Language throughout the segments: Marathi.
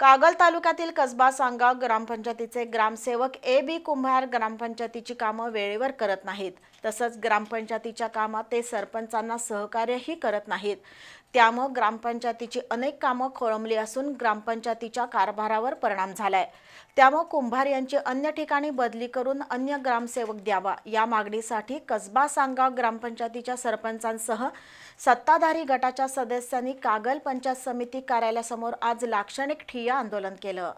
कागल तालुक्यातील कसबा सांगाव ग्रामपंचायतीचे ग्रामसेवक ए बी कुंभार ग्रामपंचायतीची कामं वेळेवर करत नाहीत. तसंच ग्रामपंचायतीच्या कामात ते सरपंचांना सहकार्यही करत नाहीत. त्यामुळं ग्रामपंचायतीची अनेक कामं खोळंबली असून ग्रामपंचायतीच्या कारभारावर परिणाम झालाय. त्यामुळं कुंभार यांची अन्य ठिकाणी बदली करून अन्य ग्रामसेवक द्यावा. या मागणीसाठी कसबा सांगाव ग्रामपंचायतीच्या सरपंचांसह सत्ताधारी गटाच्या सदस्यांनी कागल पंचायत समिती कार्यालयासमोर आज लाक्षणिक ठिय्या आंदोलन केलं.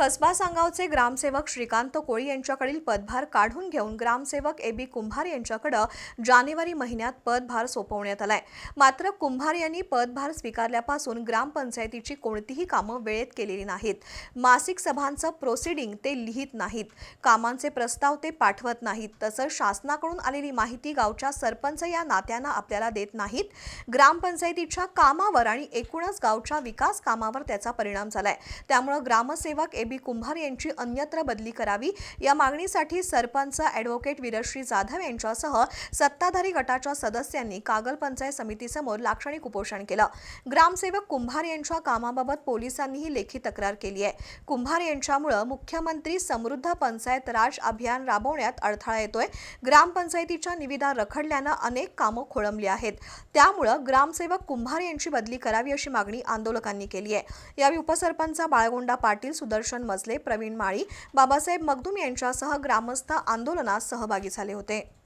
कसबा सांगावचे ग्रामसेवक श्रीकांत कोळी यांच्याकडील पदभार काढून घेऊन ग्रामसेवक ए बी कुंभार यांच्याकडं जानेवारी महिन्यात पदभार सोपवण्यात आलाय. मात्र कुंभार यांनी पदभार स्वीकारल्यापासून ग्रामपंचायतीची कोणतीही कामं वेळेत केलेली नाहीत. मासिक सभांचं प्रोसिडिंग ते लिहित नाहीत. कामांचे प्रस्ताव ते पाठवत नाहीत. तसंच शासनाकडून आलेली माहिती गावच्या सरपंच या नात्यानं आपल्याला देत नाहीत. ग्रामपंचायतीच्या कामावर आणि एकूणच गावच्या विकास कामावर त्याचा परिणाम झालाय. त्यामुळं ग्रामसेवक ए बी कुंभार यांची अन्यत्र बदली करावी. या मागणीसाठी सरपंच ॲडव्होकेट वीरश्री जाधव यांच्यासह सत्ताधारी गटाच्या सदस्यांनी कागल पंचायत समितीसमोर लाक्षणिक उपोषण केलं. ग्रामसेवक कुंभार यांच्या कामाबाबत पोलिसांनीही लेखी तक्रार केली आहे. कुंभार यांच्यामुळं मुख्यमंत्री समृद्ध पंचायत राज अभियान राबवण्यात अडथळा येतोय. ग्रामपंचायतीच्या निविदा रखडल्यानं अनेक कामं खोळंबली आहेत. त्यामुळं ग्रामसेवक कुंभार यांची बदली करावी अशी मागणी आंदोलकांनी केली आहे. यावेळी उपसरपंच बाळगोंडा पाटील सुदर्शन मजले प्रवीण माळी बाबासाहेब मगदूम यांच्यासह ग्रामस्थ आंदोलनात सहभागी झाले होते.